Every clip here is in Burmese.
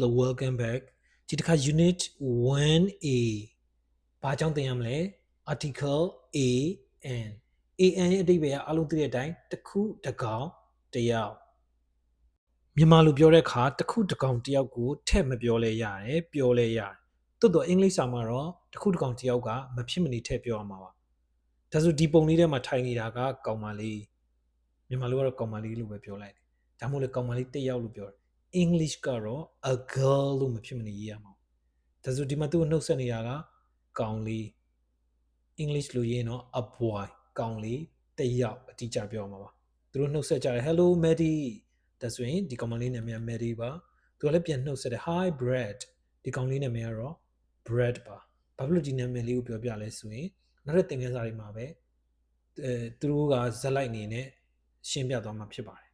hello welcome back ဒီတစ်ခါ unit 1a ဘာကြောင့်သင်ရမလဲ article a n a n ရဲ့အဓိပ္ပာယ်ကအလုံးသိတဲ့အတိုင်းတစ်ခုတစ်ကောင်တစ်ယောက်မြန်မာလိုပြောတဲ့အခါတစ်ခုတစ်ကောင်တစ်ယောက်ကိုထည့်မပြောလဲရတယ်ပြောလဲရတယ်တိုးတော့အင်္ဂလိပ်စာမှာတော့တစ်ခုတစ်ကောင်တစ်ယောက်ကမဖြစ်မနေထည့်ပြောရမှာပါဒါဆိုဒီပုံလေးထဲမှာထိုင်နေတာကကောင်မလေးမြန်မာလိုကတော့ကောင်မလေးလို့ပဲပြောလိုက်တယ်ဒါမှမဟုတ်လေကောင်မလေးတစ်ယောက်လို့ပြောတယ် English ကတော့ a girl လို့မဖြစ်မနေရေးရမှာ။ဒါဆိုဒီမှာသူ့ကိုနှုတ်ဆက်နေတာကကောင်လေး English လို့ရေးရင်တော့ a boy ကောင်လေးတစ်ယောက်အတိအကျပြောမှာပါ။သူတို့နှုတ်ဆက်ကြတယ် hello Maddie ဒါဆိုရင်ဒီကောင်မလေးနာမည်က Maddie ပါ။သူကလည်းပြန်နှုတ်ဆက်တယ် hi Brad ဒီကောင်လေးနာမည်ကတော့ Brad ပါ။ဘာဖြစ်လို့ဒီနာမည်လေးကိုပြောပြလဲဆိုရင်နောက်တဲ့သင်ခန်းစာတွေမှာပဲအဲသူတို့ကဇက်လိုက်အနေနဲ့ရှင်းပြသွားမှာဖြစ်ပါတယ်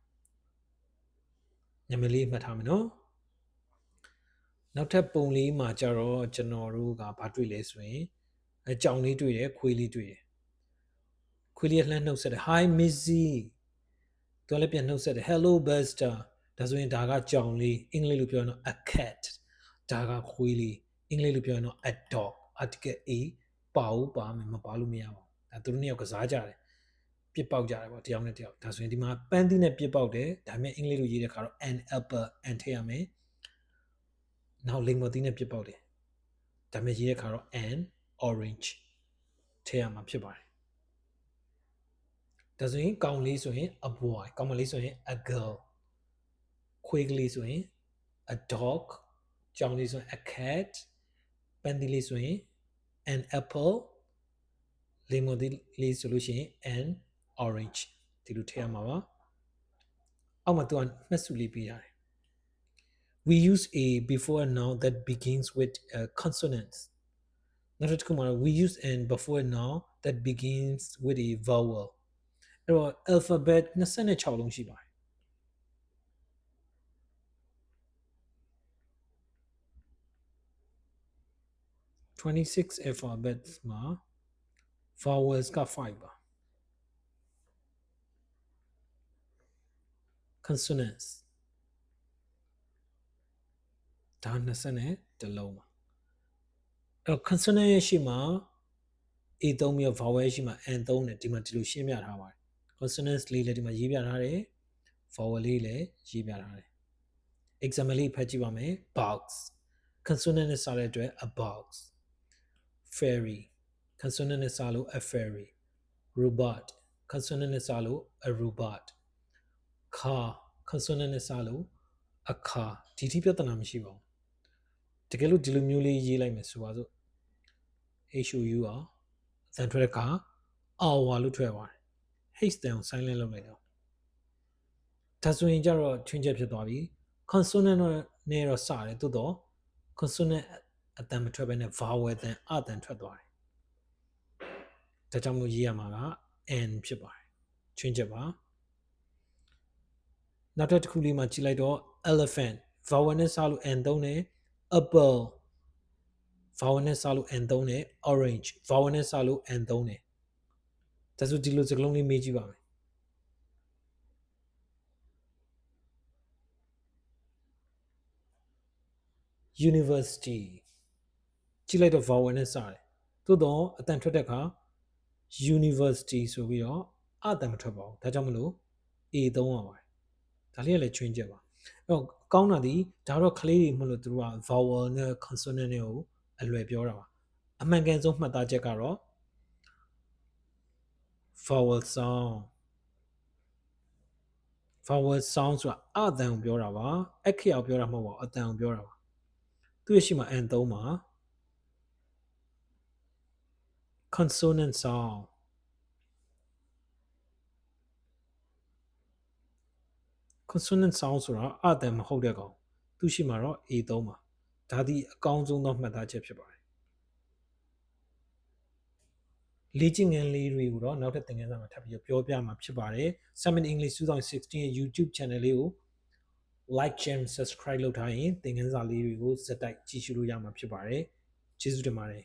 ညမလေးမှတ်ထားမယ်နော်နောက်ထပ်ပုံလေးမှာကြတော့ကျွန်တော်တို့ကဘာတွေ့လဲဆိုရင်အကြောင်လေးတွေ့တယ်ခွေးလေးတွေ့တယ်ခွေးလေးလှမ်းနှုတ်ဆက်တယ် hi missy သူလည်းပြန်နှုတ်ဆက်တယ် hello buster ဒါဆိုရင်ဒါကကြောင်လေးအင်္ဂလိပ်လိုပြောရင်တော့ a cat ဒါကခွေးလေးအင်္ဂလိပ်လိုပြောရင်တော့ a dog article a ပါဦးပါမယ်မပါလို့မရပါဘူးဒါသူတို့နှစ်ယောက်ကစားကြတယ် ပြစ်ပေါက်ကြတယ်ပေါ့တယောက်နဲ့တယောက်ဒါဆိုရင်ဒီမှာပန်းသီးနဲ့ပြစ်ပေါက်တယ်ဒါပေမဲ့အင်္ဂလိပ်လိုရေးတဲ့ခါတော့ an apple and ထည့်ရမယ်နောက်လိမ္မော်သီးနဲ့ပြစ်ပေါက်တယ်ဒါပေမဲ့ရေးတဲ့ခါတော့ an orange ထည့်ရမှာဖြစ်ပါတယ်ဒါဆိုရင်ကောင်လေးဆိုရင် a boy ကောင်မလေးဆိုရင် a girl ခွေးကလေးဆိုရင် a dog ကြောင်လေးဆိုရင် a cat ပန်းသီးလေးဆိုရင် an apple လိမ္မော်သီးလေးဆိုလို့ရှိရင် an orange ဒီလိုထည့်ရမှာပါအောက်မှာသူကမှတ်စုလေးပေးရတယ် we use a before a noun that begins with a consonants နောက်တစ်ခုမှာ we use an before a noun that begins with a vowel အဲ့တော့ alphabet 26လုံးရှိပါတယ်26 alphabets မှာ vowels က5ပါ consonants ဒါ20နဲ့တလုံးပါအဲ့တော့ consonant ရဲ့ရှေ့မှာ a သုံးပြီးတော့ vowel ရှိမှာ n သုံးတယ်ဒီမှာဒီလိုရှင်းပြထားပါတယ် consonants လေးလည်းဒီမှာရေးပြထားတယ် vowel လေးလည်းရေးပြထားတယ် example လေးဖတ်ကြည့်ပါမယ် box consonant နဲ့စတဲ့အတွက် a box fairy consonant နဲ့စလို့ a fairy robot consonant နဲ့စလို့ a robot car consonant နဲ့စလို့ a car ဒီတိပြဿနာမရှိပါဘူးတကယ်လို့ဒီလိုမျိုးလေးရေးလိုက်မယ်ဆိုပါစို့ HOU อ่ะအတန်ထွက်တဲ့အခါ hour လို့ထွက်သွားတယ် H တန်ကို silent လုပ်လိုက်တော့ဒါဆိုရင်ကြတော့ချွင်းချက်ဖြစ်သွားပြီ consonant နဲ့တော့စတယ်သို့တော့ consonant အတန်မထွက်ဘဲနဲ့ vowel တန်အတန်ထွက်သွားတယ်ဒါကြောင့်မို့ရေးရမှာက n ဖြစ်ပါတယ်ချွင်းချက်ပါ နောက်တစ်ခုလေးမှာကြည့်လိုက်တော့ elephant vowel နဲ့စလို့ n သုံးတယ် apple vowel နဲ့စလို့ n သုံးတယ် orange vowel နဲ့စလို့ n သုံးတယ်ဒါဆိုဒီလိုစကားလုံးလေးမေးကြည့်ပါမယ် university ကြည့်လိုက်တော့ vowel နဲ့စတယ်သို့တော့အတန်ထွက်တဲ့အခါ university ဆိုပြီးတော့အတန်မထွက်ပါဘူးဒါကြောင့်မလို့ a သုံးရပါတယ် ဒါလေးကလည်းချွင်းချက်ပါအဲ့တော့ကောင်းတာဒီဒါတော့ကလေးတွေမလို့သူတို့က vowel နဲ့ consonant တွေကိုအလွယ်ပြောတာပါအမှန်ကန်ဆုံးမှတ်သားချက်ကတော့ vowel sound vowel sound ဆိုတာအတန်ကိုပြောတာပါအခရာကိုပြောတာမဟုတ်ပါဘူးအတန်ကိုပြောတာပါသူ့ရဲ့ရှိမှာ n သုံးပါ consonant sound consonant sound ဆိုတာအတန်မဟုတ်တဲ့ကောင်သူရှိမှာတော့ a သုံးပါဒါဒီအကောင်းဆုံးသောမှတ်သားချက်ဖြစ်ပါတယ်လေ့ကျင့်ခန်းလေးတွေကိုတော့နောက်ထပ်သင်ခန်းစာမှာထပ်ပြီးပြောပြမှာဖြစ်ပါတယ် Summit English 2016ရဲ့ YouTube channel လေးကို like share subscribe လုပ်ထားရင်သင်ခန်းစာလေးတွေကိုဇက်တိုက်ကြည့်ရှုလို့ရမှာဖြစ်ပါတယ်ကျေးဇူးတင်ပါတယ်